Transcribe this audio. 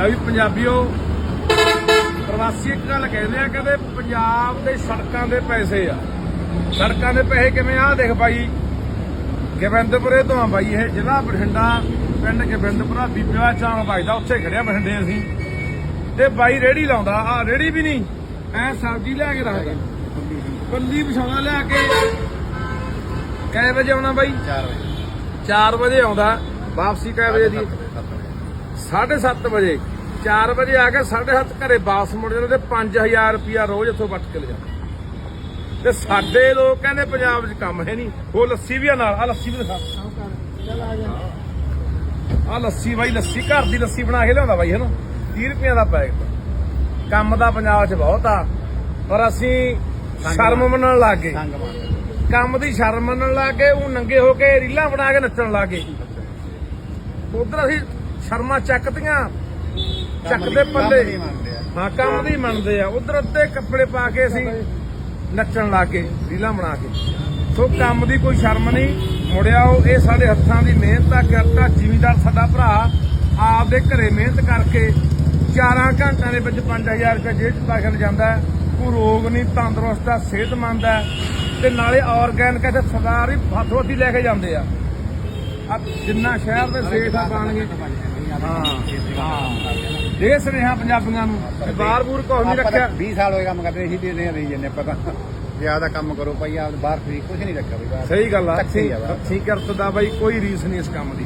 ਲੈ ਵੀ ਪੰਜਾਬੀਓ ਪ੍ਰਵਾਸੀ ਇੱਕ ਗੱਲ ਕਹਿੰਦੇ ਆ ਕਹਿੰਦੇ ਪੰਜਾਬ ਦੇ ਸੜਕਾਂ ਦੇ ਪੈਸੇ ਆ। ਸੜਕਾਂ ਦੇ ਪੈਸੇ ਕਿਵੇਂ ਆ? ਦੇਖ ਬਾਈ ਗੋਬਿੰਦਪੁਰੇ ਤੋਂ ਆ ਬਾਈ ਇਹ ਜ਼ਿਲ੍ਹਾ ਬਠਿੰਡਾ ਪਿੰਡ ਗੋਬਿੰਦਪੁਰਾ ਬੀਬੀਆ ਚਾਂਗ ਵੱਜਦਾ ਉੱਥੇ ਖੜਿਆ ਬਠਿੰਡੇ ਅਸੀਂ। ਤੇ ਬਾਈ ਰੇੜੀ ਲਾਉਂਦਾ ਆ ਰੇੜੀ ਵੀ ਨਹੀਂ ਐ ਸਬਜ਼ੀ ਲੈ ਕੇ ਰੱਖਦਾ। ਪੱਲੀ ਵਿਛਾਉਣਾ ਲੈ ਕੇ। ਕਿੰਨੇ ਵਜੇ ਆਉਣਾ ਬਾਈ? 4 ਵਜੇ। 4 ਵਜੇ ਆਉਂਦਾ ਵਾਪਸੀ ਕਿੰਨੇ ਵਜੇ ਦੀ? 7:30 ਵਜੇ 4 ਵਜੇ ਆ ਕੇ 7:30 ਘਰੇ ਵਾਪਸ ਮੁੜ ਜਾਂਦੇ ਤੇ 5000 ਰੁਪਿਆ ਰੋਜ਼ ਇੱਥੋਂ ਵੱਟ ਕੇ ਲਿਜਾ ਤੇ ਸਾਡੇ ਲੋਕ ਕਹਿੰਦੇ ਪੰਜਾਬ 'ਚ ਕੰਮ ਹੈ ਨਹੀਂ। ਉਹ ਲੱਸੀ ਵੀ ਆ ਨਾਲ ਆ ਲੱਸੀ ਵੀ ਦਿਖਾ। ਆ ਲੱਸੀ ਬਾਈ ਲੱਸੀ ਘਰ ਦੀ ਲੱਸੀ ਬਣਾ ਕੇ ਲਿਆਉਂਦਾ ਬਾਈ ਹਨਾ 30 ਰੁਪਈਆ ਦਾ ਪੈਕਟ। ਕੰਮ ਦਾ ਪੰਜਾਬ 'ਚ ਬਹੁਤ ਆ ਪਰ ਅਸੀਂ ਸ਼ਰਮ ਮੰਨਣ ਲੱਗ ਗਏ। ਕੰਮ ਦੀ ਸ਼ਰਮ ਮੰਨਣ ਲੱਗ ਗਏ ਉਹ ਨੰਗੇ ਹੋ ਕੇ ਰੀਲਾਂ ਬਣਾ ਕੇ ਨੱਚਣ ਲੱਗ ਗਏ। ਉਧਰ ਅਸੀਂ ਸ਼ਰਮਾ ਚੱਕਦੀਆਂ। ਚੱਕਦੇ ਪੱਲੇ ਹਾਂ ਕੰਮ ਦੀ ਮੰਨਦੇ ਆ। ਉਧਰ ਅੱਧੇ ਕੱਪੜੇ ਪਾ ਕੇ ਅਸੀਂ ਨੱਚਣ ਲੱਗ ਗਏ ਰੀਲਾਂ ਬਣਾ ਕੇ। ਸੋ ਕੰਮ ਦੀ ਕੋਈ ਸ਼ਰਮ ਨਹੀਂ। ਮੁੜਿਆ ਉਹ ਇਹ ਸਾਡੇ ਹੱਥਾਂ ਦੀ ਮਿਹਨਤ ਆ ਕਰਤਾ ਜ਼ਿਮੀਦਾਰ ਸਾਡਾ ਭਰਾ ਆਪਦੇ ਘਰੇ ਮਿਹਨਤ ਕਰਕੇ 4 ਘੰਟਿਆਂ ਦੇ ਵਿੱਚ 5000 ਰੁਪਏ ਜੇਬ 'ਚ ਦਾਖਲ ਜਾਂਦਾ ਹੈ। ਕੋਈ ਰੋਗ ਨਹੀਂ ਤੰਦਰੁਸਤ ਆ ਸਿਹਤਮੰਦ ਹੈ ਤੇ ਨਾਲੇ ਆਰਗੈਨਿਕ ਇੱਥੇ ਸਰਦਾਰ ਹੀ ਹੱਥੀ ਲੈ ਕੇ ਜਾਂਦੇ ਆ। ਆ ਜਿੰਨਾ ਸ਼ਹਿਰ ਦੇ ਸੇਠ ਆ ਬਣਗੇ ਦੇ ਸੁਨੇਹਾ ਪੰਜਾਬੀਆਂ ਨੂੰ। ਵੀ ਬਾਹਰ ਬੂਰ ਕੁਛ ਨਹੀਂ ਰੱਖਿਆ। 20 ਸਾਲ ਹੋਏ ਕੰਮ ਕਰਦੇ ਸੀ ਤੇ ਨਹੀਂ ਰਹੀ ਜੰਨੇ ਪਤਾ ਜ਼ਿਆਦਾ ਕੰਮ ਕਰੋ ਭਾਈ ਆਪ ਬਾਹਰ ਫਰੀ ਕੁਝ ਨਹੀਂ ਰੱਖਿਆ ਬਈ ਸਹੀ ਗੱਲ ਆ। ਹੀ। ਹੱਥੀਂ ਕਰਤ ਦਾ ਬਾਈ ਕੋਈ ਰੀਸ ਨਹੀਂ ਇਸ ਕੰਮ ਦੀ।